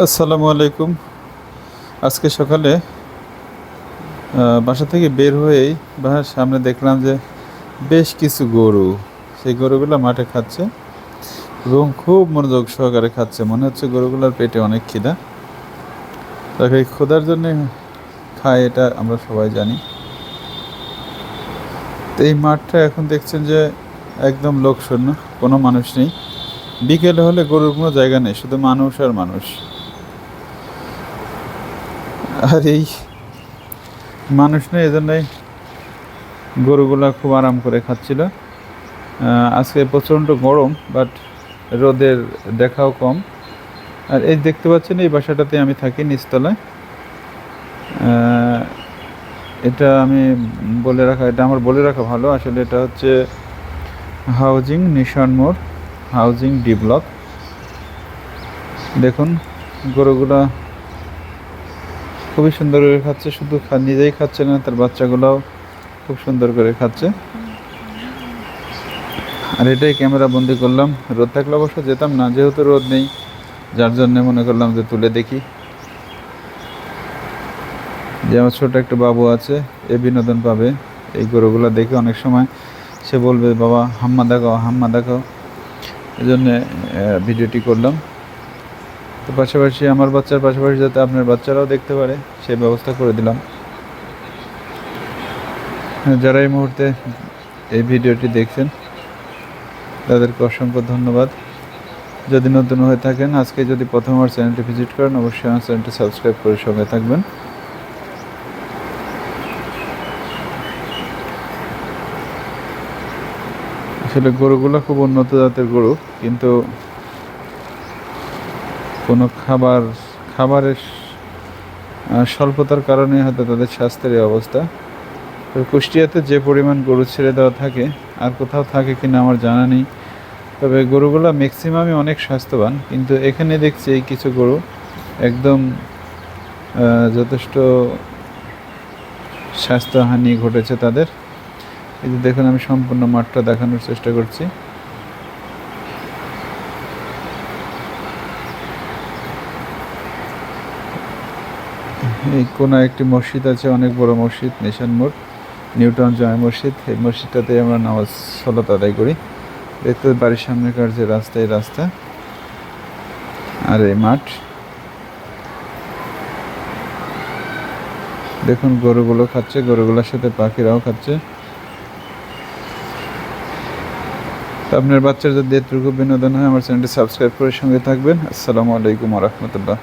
আসসালামু আলাইকুম। আজকে সকালে বাসা থেকে বের হয়েই বাসার সামনে দেখলাম যে বেশ কিছু গরু। সেই গরুগুলো মাঠে খাচ্ছে এবং খুব মনোযোগ সহকারে খাচ্ছে। মনে হচ্ছে গরুগুলোর পেটে অনেক খিদা। তাকে ক্ষুধার জন্য খায় এটা আমরা সবাই জানি। তো এই মাঠটা এখন দেখছেন যে একদম লোকশূন্য, কোনো মানুষ নেই। বিকেলে হলে গরুর কোনো জায়গা নেই, শুধু মানুষ আর মানুষ। আর এই মানুষ নেই, এজন্যই গরুগুলা খুব আরাম করে খাচ্ছিল। আজকে প্রচণ্ড গরম বাট রোদের দেখাও কম। আর এই দেখতে পাচ্ছেন, এই বাসাটাতে আমি থাকি, নিচতলায়। এটা আমি বলে রাখা, এটা আমার বলে রাখা ভালো। আসলে এটা হচ্ছে হাউজিং নিশান মোড়, হাউজিং ডি ব্লক। দেখুন, গরুগুলা খুবই সুন্দর করে খাচ্ছে, শুধু নিজেই খাচ্ছে না, তার বাচ্চাগুলোও খুব সুন্দর করে খাচ্ছে। আর এটাই ক্যামেরা বন্দি করলাম। রোদ থাকলে অবশ্য যেতাম না, যেহেতু রোদ নেই, যার জন্য মনে করলাম যে তুলে দেখি। যে আমার ছোট একটা বাবু আছে, এ বিনোদন পাবে। এই গরুগুলো দেখে অনেক সময় সে বলবে, বাবা, হাম্মা দেখাও হাম্মা দেখাও। এই জন্যে ভিডিওটি করলাম। তো পাশাপাশি আমার বাচ্চার পাশাপাশি যাতে আপনার বাচ্চারাও দেখতে পারে সেই ব্যবস্থা করে দিলাম। যারা এই মুহূর্তে এই ভিডিওটি দেখছেন, তাদেরকে অসংখ্য ধন্যবাদ। যদি নতুন হয়ে থাকেন, আজকে যদি প্রথম আমার চ্যানেলটি ভিজিট করেন, অবশ্যই আমার চ্যানেলটি সাবস্ক্রাইব করে সঙ্গে থাকবেন। আসলে গরুগুলো খুব উন্নত জাতের গরু, কিন্তু কোনো খাবার, খাবারের স্বল্পতার কারণে হয়তো তাদের স্বাস্থ্যের এই অবস্থা। তো কুষ্টিয়াতে যে পরিমাণ গরু ছেড়ে দেওয়া থাকে, আর কোথাও থাকে কিনা আমার জানা নেই। তবে গরুগুলো ম্যাক্সিমামই অনেক স্বাস্থ্যবান, কিন্তু এখানে দেখছি এই কিছু গরু একদম যথেষ্ট স্বাস্থ্যহানি ঘটেছে তাদের। এই যে দেখুন, আমি সম্পূর্ণ মাঠটা দেখানোর চেষ্টা করছি। এই কোনো একটি মসজিদ আছে, অনেক বড় মসজিদ, নিশান মোড়, নিউটন জয় মসজিদ। এই মসজিদটাতে আমরা নামাজ, সলাত আদায় করি। দেখতে বাড়ির সামনেকার যে রাস্তা, এই রাস্তা আর এই মাঠ। দেখুন, গরুগুলো খাচ্ছে, গরুগুলোর সাথে পাখিরাও খাচ্ছে। আপনার বাচ্চার যদি এতটুকু বিনোদন হয়, আমার চ্যানেলটি সাবস্ক্রাইব করে সঙ্গে থাকবেন। আসসালামু আলাইকুম রহমতুল্লাহ।